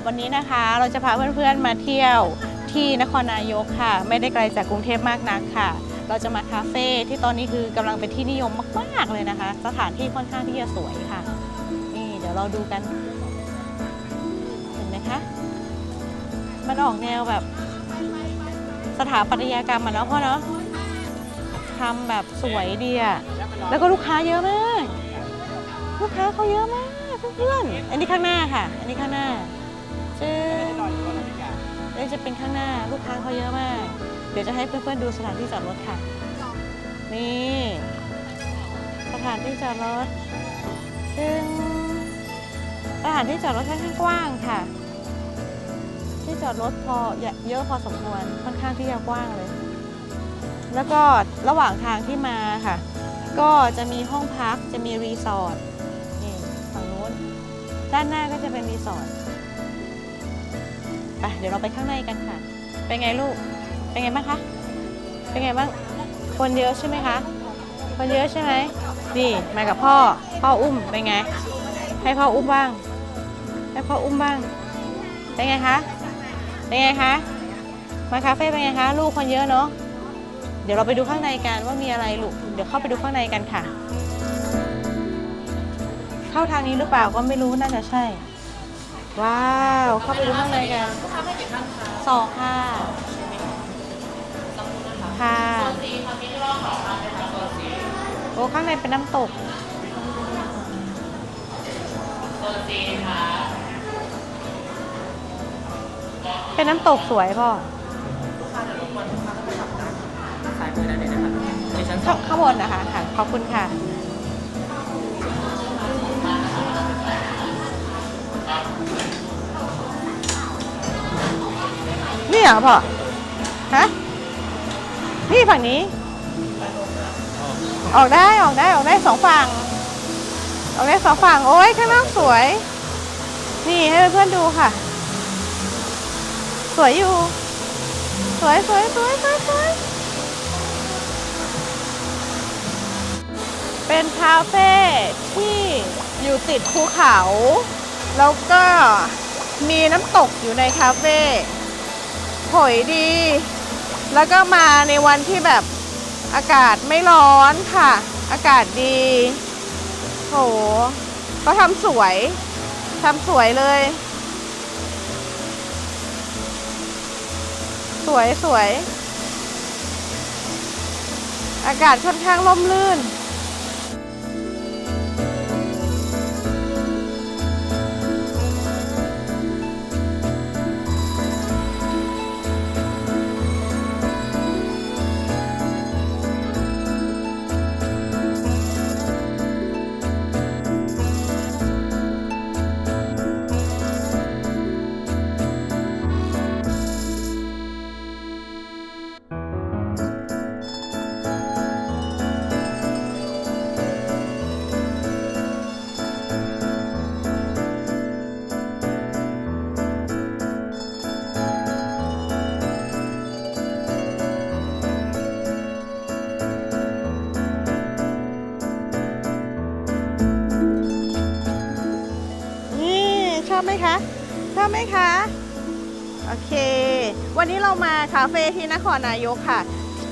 บวันนี้นะคะ เราจะพาเพื่อนๆมาเที่ยวที่นครนายกค่ะ ไม่ได้ไกลจากกรุงเทพมากนักค่ะ เราจะมาคาเฟ่ที่ตอนนี้คือกำลังเป็นที่นิยมมาก ๆเลยนะคะ สถานที่ค่อนข้างที่จะสวยค่ะ นี่เดี๋ยวเราดูกัน เห็นไหมคะ มันออกแนวแบบสถาปัตยกรรมอะเนาะพ่อเนาะทำแบบสวยดีอะแล้วก็ลูกค้าเยอะมาก ลูกค้าเขาเยอะมากเพื่อนๆอันนี้ข้างหน้าค่ะ อันนี้ข้างหน้า เจ๊เดี๋ยวจะเป็นข้างหน้าลูกค้าเขาเยอะมาก เดี๋ยวจะให้เพื่อนๆดูสถานที่จอดรถค่ะ นี่สถานที่จอดรถ ซึ่งสถานที่จอดรถค่อนข้างกว้างค่ะ ที่จอดรถพอเยอะพอสมควรค่อนข้างที่จะกว้างเลย แล้วก็ระหว่างทางที่มาค่ะ ก็จะมีห้องพักจะมีรีสอร์ทนี่ฝั่งนู้นด้านหน้าก็จะเป็นรีสอร์ท ไปเดี๋ยวเราไปข้างในกันค่ะ เป็นไงลูก เป็นไงบ้างคะ เป็นไงบ้าง คนเยอะใช่ไหมคะ คนเยอะใช่ไหมนี่มากับพ่อ พ่ออุ้ม เป็นไง ให้พ่ออุ้มบ้าง ให้พ่ออุ้มบ้าง เป็นไงคะ เป็นไงคะ มาคาเฟ่เป็นไงคะ ลูกคนเยอะเนาะ เดี๋ยวเราไปดูข้างในกันว่ามีอะไรลูก เดี๋ยวเข้าไปดูข้างในกันค่ะ เข้าทางนี้หรือเปล่าก็ไม่รู้น่าจะใช่ ว้าวเข้าไปดูข้างในกันสองค่ะค่ะโอ้ข้างในเป็นน้ำตกเป็นน้ำตกสวยพ่อซ้ายมือด้านนี้นะครับในชั้นสข้าองข้างบนนะคะค่ะขอบคุณค่ะ นี่เหรอพ่อ ฮะ นี่ฝั่งนี้ ออกได้ออกได้ออกได้สองฝั่ง ออกได้สองฝั่ง โอ้ยข้างนอกสวย นี่ให้เพื่อนๆดูค่ะ สวยอยู่ สวยสวยสวยสวยสวยเป็นคาเฟ่ที่อยู่ติดภูเขา แล้วก็มีน้ำตกอยู่ในคาเฟ่หอยดี แล้วก็มาในวันที่แบบอากาศไม่ร้อนค่ะ อากาศดี โหก็ทำสวยทำสวยเลย สวยสวย อากาศค่อนข้างร่มรื่น มคะ โอเค วันนี้เรามาคาเฟ่ที่นครนายกค่ะ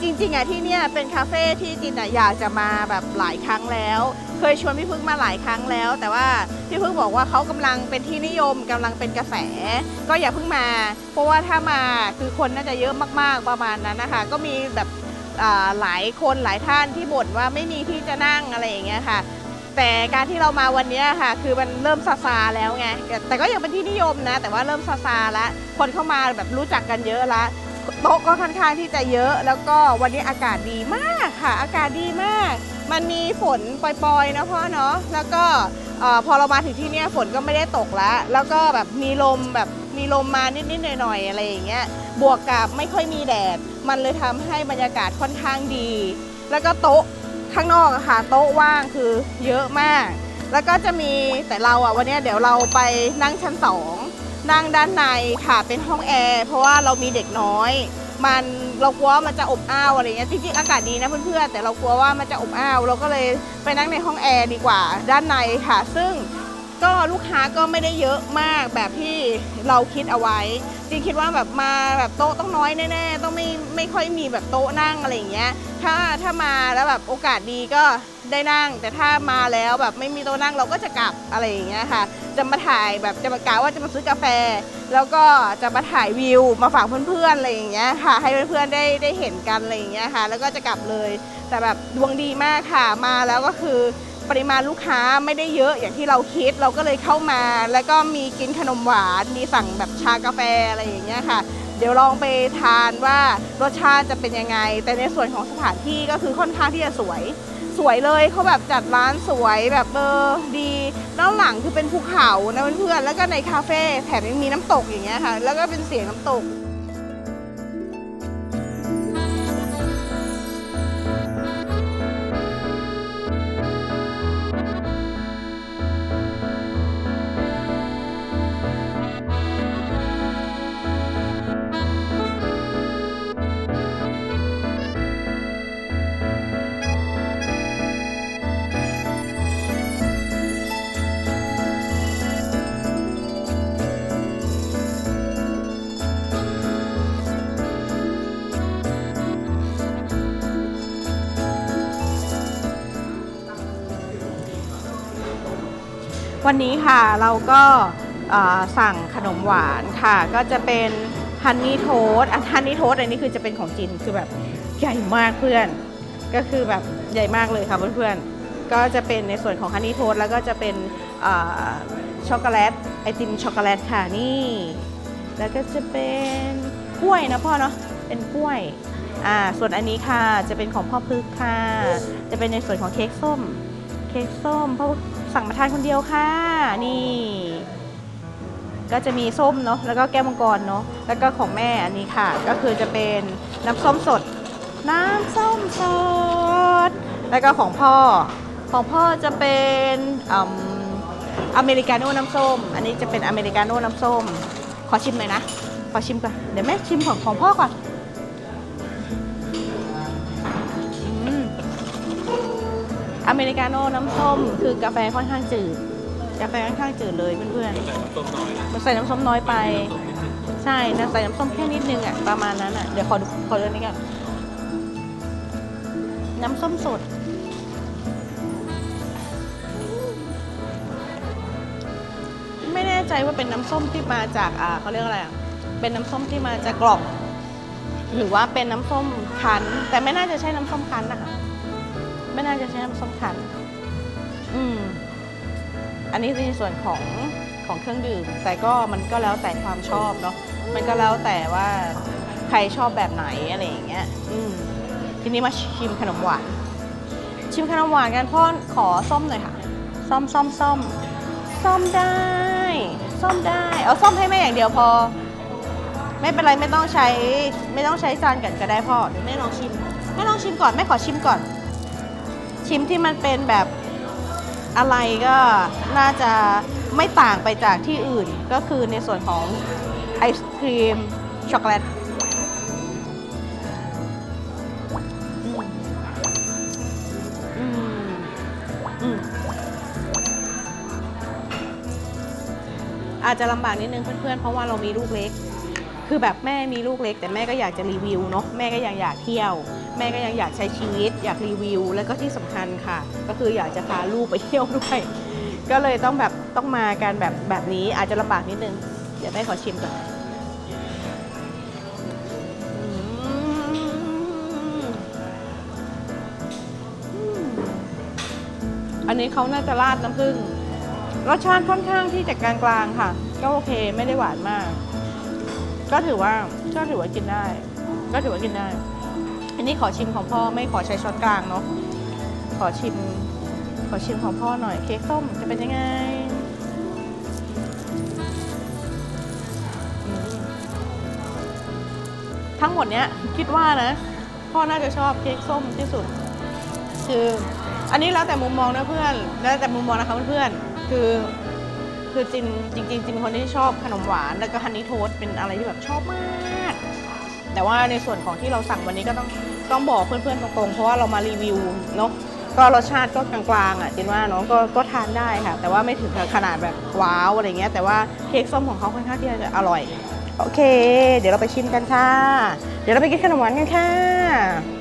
จริงๆอะที่เนี่ยเป็นคาเฟ่ที่จินอะอยากจะมาแบบหลายครั้งแล้ว เคยชวนพี่พึ่งมาหลายครั้งแล้ว แต่ว่าพี่พึ่งบอกว่าเขากำลังเป็นที่นิยมกำลังเป็นกระแส ก็อย่าเพิ่งมา เพราะว่าถ้ามาคือคนน่าจะเยอะมากๆประมาณนั้นนะคะ ก็มีแบบอ่าหลายคนหลายท่านที่บ่นว่าไม่มีที่จะนั่งอะไรอย่างเงี้ยค่ะ แต่การที่เรามาวันนี้ค่ะ คือมันเริ่มซาซาแล้วไงแต่ก็ยังเป็นที่นิยมนะ แต่ว่าเริ่มซาซาแล้วคนเข้ามาแบบรู้จักกันเยอะละโต๊ะก็ค่อนข้างที่จะเยอะแล้วก็วันนี้อากาศดีมากค่ะ อากาศดีมาก มันมีฝนปล่อยๆนะพ่อเนาะแล้วก็พอเรามาถึงที่นี่ฝนก็ไม่ได้ตกแล้ว แล้วก็แบบมีลมแบบมีลมมานิดๆหน่อยๆอะไรอย่างเงี้ยบวกกับไม่ค่อยมีแดด มันเลยทำให้บรรยากาศค่อนข้างดี แล้วก็โต๊ะ ข้างนอกอะค่ะโต๊ะว่างคือเยอะมาก แล้วก็จะมีแต่เราอะวันนี้เดี๋ยวเราไปนั่งชั้นสองนั่งด้านในค่ะเป็นห้องแอร์เพราะว่าเรามีเด็กน้อย มันเรากลัวมันจะอบอ้าวอะไรเงี้ยจริงๆอากาศดีนะเพื่อนๆแต่เรากลัวว่ามันจะอบอ้าว เราก็เลยไปนั่งในห้องแอร์ดีกว่าด้านในค่ะ ซึ่ง ก็ลูกค้าก็ไม่ได้เยอะมากแบบที่เราคิดเอาไว้จริงคิดว่าแบบมาแบบโต๊ะต้องน้อยแน่ๆต้องไม่ไม่ค่อยมีแบบโต๊ะนั่งอะไรอย่างเงี้ย ถ้าถ้ามาแล้วแบบโอกาสดีก็ได้นั่ง แต่ถ้ามาแล้วแบบไม่มีโต๊ะนั่งเราก็จะกลับอะไรอย่างเงี้ยค่ะ จะมาถ่ายแบบจะมากะว่าจะมาซื้อกาแฟ แล้วก็จะมาถ่ายวิว มาฝากเพื่อนๆอะไรอย่างเงี้ยค่ะ ให้เพื่อนๆได้ได้เห็นกันอะไรอย่างเงี้ยค่ะ แล้วก็จะกลับเลย แต่แบบดวงดีมากค่ะมาแล้วก็คือ ปริมาณลูกค้าไม่ได้เยอะอย่างที่เราคิดเราก็เลยเข้ามา แล้วก็มีกินขนมหวาน มีสั่งแบบชากาแฟอะไรอย่างเงี้ยค่ะ เดี๋ยวลองไปทานว่ารสชาติจะเป็นยังไง แต่ในส่วนของสถานที่ก็คือค่อนข้างที่จะสวย สวยเลยเขาแบบจัดร้านสวยแบบเบอร์ดีด้านหลังคือเป็นภูเขานะเพื่อนๆแล้วก็ในคาเฟ่แถมยังมีน้ำตกอย่างเงี้ยค่ะ แล้วก็เป็นเสียงน้ำตก วันนี้ค่ะเราก็สั่งขนมหวานค่ะ ก็จะเป็นฮันนี่โทสฮันนี่โทสอันนี้คือจะเป็นของจีนคือแบบใหญ่มากเพื่อน ก็คือแบบใหญ่มากเลยค่ะเพื่อนๆก็จะเป็นในส่วนของฮันนี่โทสแล้วก็จะเป็นช็อกโกแลตไอติมช็อกโกแลตค่ะนี่ แล้วก็จะเป็นกล้วยนะพ่อเนาะเป็นกล้วยอ่าส่วนอันนี้ค่ะจะเป็นของพ่อพึกค่ะ จะเป็นในส่วนของเค้กส้ม ค้กส้มเพราะสั่งมาทานคนเดียวค่ะ นี่ ก็จะมีส้มเนาะแล้วก็แก้วมังกรเนาะแล้วก็ของแม่อันนี้ค่ะ ก็คือจะเป็นน้ำส้มสด น้ำส้มสด แล้วก็ของพ่อ ของพ่อจะเป็นอืมอเมริกาโน่น้ำส้ม อันนี้จะเป็นอเมริกาโน่น้ำส้ม ขอชิมหน่อยนะ ขอชิมก่อน เดี๋ยวแม่ชิมของของพ่อก่อน อเมริกาโน่น้ำส้ม คือกาแฟค่อนข้างจืด กาแฟค่อนข้างจืดเลยเพื่อนๆมันใส่น้ำส้มน้อยไป ใช่นะใส่น้ำส้มแค่นิดนึงอะประมาณนั้นอะเดี๋ยวขอดูขอดูนี่กันน้ำส้มสด ไม่แน่ใจว่าเป็นน้ำส้มที่มาจากอ่าเขาเรียกอะไรอะเป็นน้ำส้มที่มาจากกล่อง หรือว่าเป็นน้ำส้มคั้น แต่ไม่น่าจะใช่น้ำส้มคั้นนะคะ ไม่น่าจะใช้น้ำส้มคั้นอืมอันนี้ในส่วนของของเครื่องดื่ม แต่ก็มันก็แล้วแต่ความชอบเนาะมันก็แล้วแต่ว่าใครชอบแบบไหนอะไรอย่างเงี้ย อืมทีนี้มาชิมขนมหวาน ชิมขนมหวานกันพ่อขอส้มหน่อยค่ะส้มส้มส้มส้มได้ส้มได้ เอาส้มให้แม่อย่างเดียวพอ ไม่เป็นไรไม่ต้องใช้ ไม่ต้องใช้จานกันก็ได้พ่อเดี๋ยวแม่ลองชิมแม่ลองชิมก่อนแม่ขอชิมก่อน ชิมที่มันเป็นแบบอะไรก็น่าจะไม่ต่างไปจากที่อื่นก็คือในส่วนของไอศครีม ช็อกโกแลตอืมอืมอืมอาจจะลำบากนิดนึงเพื่อนๆ เพราะว่าเรามีลูกเล็ก คือแบบแม่มีลูกเล็ก แต่แม่ก็อยากจะรีวิวเนาะแม่ก็ยังอยากเที่ยว แม่ก็ยังอยากใช้ชีวิต อยากรีวิว แล้วก็ที่สำคัญค่ะ ก็คืออยากจะพาลูกไปเที่ยวด้วยก็เลยต้องแบบต้องมากันแบบแบบนี้อาจจะลำบากนิดนึงเดี๋ยวแม่ขอชิมก่อนอันนี้เขาน่าจะราดน้ำผึ้งรสชาติค่อนข้างที่จะกลางๆค่ะ ก็โอเคไม่ได้หวานมาก ก็ถือว่าก็ถือว่ากินได้ ก็ถือว่ากินได้ อันนี้ขอชิมของพ่อไม่ขอใช้ช้อนกลางเนาะขอชิม ขอชิมของพ่อหน่อยเค้กส้มจะเป็นยังไงทั้งหมดเนี้ยคิดว่านะพ่อน่าจะชอบเค้กส้มที่สุด คือ อันนี้แล้วแต่มุมมองนะเพื่อน แล้วแต่มุมมองนะคะเพื่อนๆคือ คือจินจริงๆจินเป็นคนที่ชอบขนมหวาน แล้วก็ฮันนี่โทสเป็นอะไรที่แบบชอบมาก แต่ว่าในส่วนของที่เราสั่งวันนี้ก็ต้องต้องบอกเพื่อนๆตรงๆ เพราะว่าเรามารีวิวเนาะก็รสชาติก็กลางๆอะจินว่าเนาะก็ก็ทานได้ค่ะ แต่ว่าไม่ถึงขนาดแบบว้าวอะไรเงี้ยแต่ว่าเค้กส้มของเขาค่อนข้างที่จะอร่อย โอเค เดี๋ยวเราไปชิมกันค่ะ เดี๋ยวเราไปกินขนมหวานกันค่ะ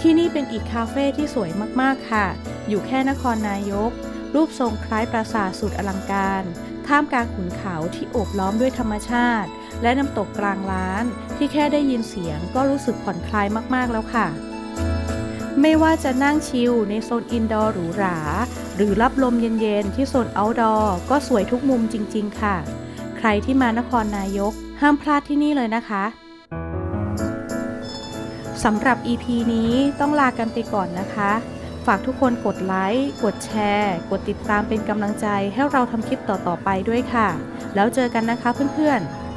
ที่นี่เป็นอีกคาเฟ่ที่สวยมากๆค่ะ อยู่แค่นครนายก รูปทรงคล้ายปราสาทสุดอลังการ ท่ามกลางขุนเขาที่โอบล้อมด้วยธรรมชาติ และน้ำตกกลางล้าน ที่แค่ได้ยินเสียงก็รู้สึกผ่อนคลายมากๆแล้วค่ะ ไม่ว่าจะนั่งชิลในโซนอินดอร์หรูหรา หรือรับลมเย็นๆ ที่โซนเอาท์ดอร์ก็สวยทุกมุมจริง ๆ ค่ะ ใครที่มานครนายก ห้ามพลาดที่นี่เลยนะคะ สำหรับ EP นี้ต้องลากันไปก่อนนะคะ ฝากทุกคนกดไลค์ กดแชร์ กดติดตามเป็นกำลังใจให้เราทำคลิปต่อๆไปด้วยค่ะ แล้วเจอกันนะคะเพื่อนๆ